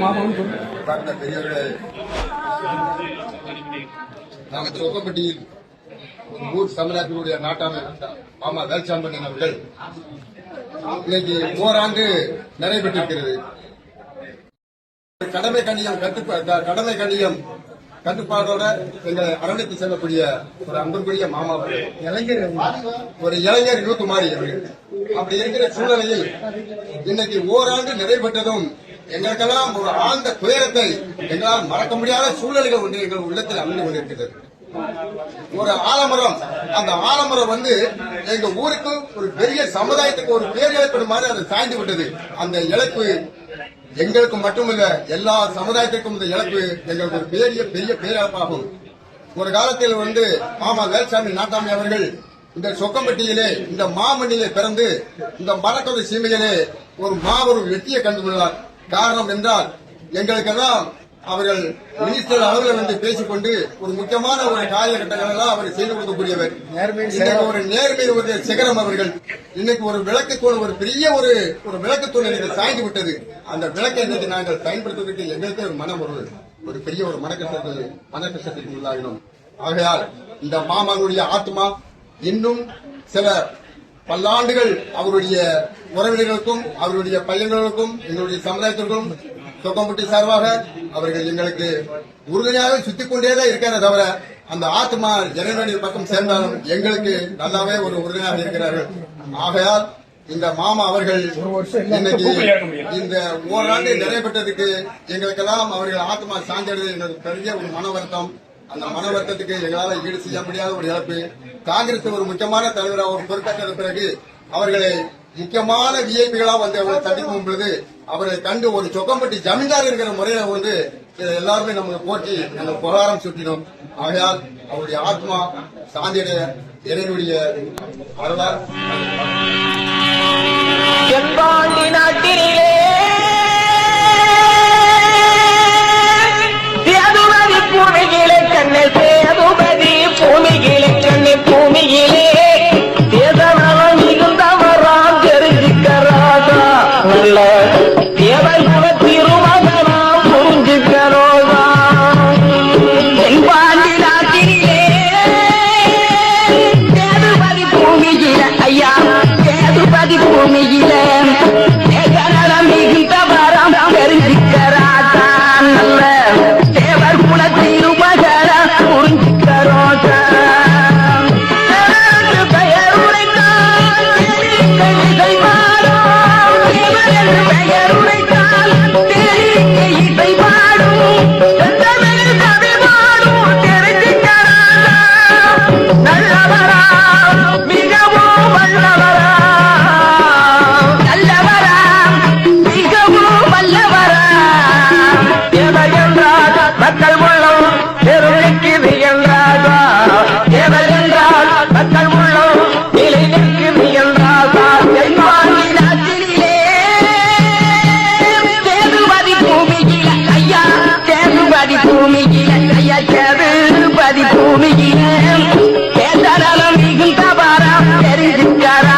சார்ந்த பெரியவர்களே நாங்கள் சொக்கப்பட்டியில் ஊர் சமுதாயத்தினுடைய நாட்டாமை மாமா வேல்சாம்பன் அவர்கள் இன்னைக்கு ஓராண்டு நிறைவேற்றிருக்கிறது கடமை கண்ணியம் கடமை கண்ணியம் கட்டுப்பாடோட எங்களை அரவணைத்து செல்லக்கூடிய ஒரு அன்புக்குரிய மாமா இளைஞர் ஒரு இளைஞர் யூத்துமாரி அவர்கள். அப்படி இருக்கிற சூழ்நிலையில் இன்னைக்கு ஓராண்டு நிறைவேற்றதும் எங்களுக்கெல்லாம் ஒரு ஆழ்ந்த துயரத்தை எங்களால் மறக்க முடியாத சூழ்நிலைகள் ஒன்று எங்கள் உள்ளத்தில் அமைந்து கொண்டிருக்கிறது ஒரு ஆலமரம் அந்த ஆலமரம் வந்து எங்க ஊருக்கு ஒரு பெரிய சமுதாயத்துக்கு ஒரு பேர் இழப்பது மாதிரி அது சாய்ந்து விட்டது அந்த இழப்பு எங்களுக்கு மட்டுமல்ல எல்லா சமுதாயத்திற்கும் இந்த இழப்பு எங்களுக்கு ஒரு பெரிய பெரிய பேரிழப்பாகும். ஒரு காலத்தில் வந்து மாமா வேல்சாமி நாட்டாமி அவர்கள் இந்த சொக்கம்பட்டியிலே இந்த மாமண்ணிலே பிறந்து இந்த மரக்கொலை சீமையிலே ஒரு மாபெரும் வெற்றியை கண்டுள்ளார் காரணம் என்றால் எங்களுக்கெல்லாம் அவர்கள் மினிஸ்டர் அளவில் வந்து பேசிக்கொண்டு ஒரு முக்கியமான ஒரு காலகட்டங்கள் எல்லாம் அவர் செய்து கொடுக்கக்கூடியவர். இன்னைக்கு ஒரு நேர்மை ஒரு சிகரம் அவர்கள். இன்னைக்கு ஒரு விளக்கு தூண் ஒரு பெரிய ஒரு ஒரு விளக்கு தூண் இன்னைக்கு சாய்ந்து விட்டது. அந்த விளக்கை இன்னைக்கு நாங்கள் பயன்படுத்துவதற்கு எங்களுக்கே ஒரு மனம் ஒரு ஒரு பெரிய ஒரு மனக்கஷ்டத்தை மனக்கஷ்டத்திற்கு உள்ளாகினோம் ஆகையால் இந்த மாமனுடைய ஆத்மா இன்னும் சில பல்லாண்டுகள் அவருடைய உறவினர்களுக்கும் அவருடைய பையன்களுக்கும் எங்களுடைய சமுதாயத்திற்கும் சொக்கம்பட்டி சார்பாக அவர்கள் எங்களுக்கு உறுதுணையாக சுத்திக் கொண்டேதான் இருக்கிறத தவிர அந்த ஆத்மா ஜனவரி பக்கம் சேர்ந்தாலும் எங்களுக்கு நல்லாவே ஒரு உறுதுணையாக இருக்கிறார்கள். ஆகையால் இந்த மாமா அவர்கள் இன்னைக்கு இந்த ஓராண்டு நிறைவேற்றதுக்கு எங்களுக்கெல்லாம் அவர்கள் ஆத்மா சாஞ்சது எங்களுக்கு பெரிய ஒரு மன வருத்தம் அந்த மன வருத்தத்துக்கு ஈடு செய்ய முடியாத ஒரு இழப்பு. காங்கிரஸ் ஒரு முக்கியமான தலைவராக ஒரு பொறுப்பேற்ற பிறகு அவர்களை முக்கியமான விஐபிகளா வந்து அவர்களை சந்திக்கும் பொழுது அவரை கண்டு ஒரு சொக்கம்பட்டி ஜமீன்தார் இருக்கிற முறையில வந்து இதை எல்லாருமே நமக்கு போட்டி அந்த புகாரம் சுட்டினோம். ஆகையால் அவருடைய ஆத்மா சாந்தியுடைய இறைவனுடைய வரலாறு நாட்டிலே de.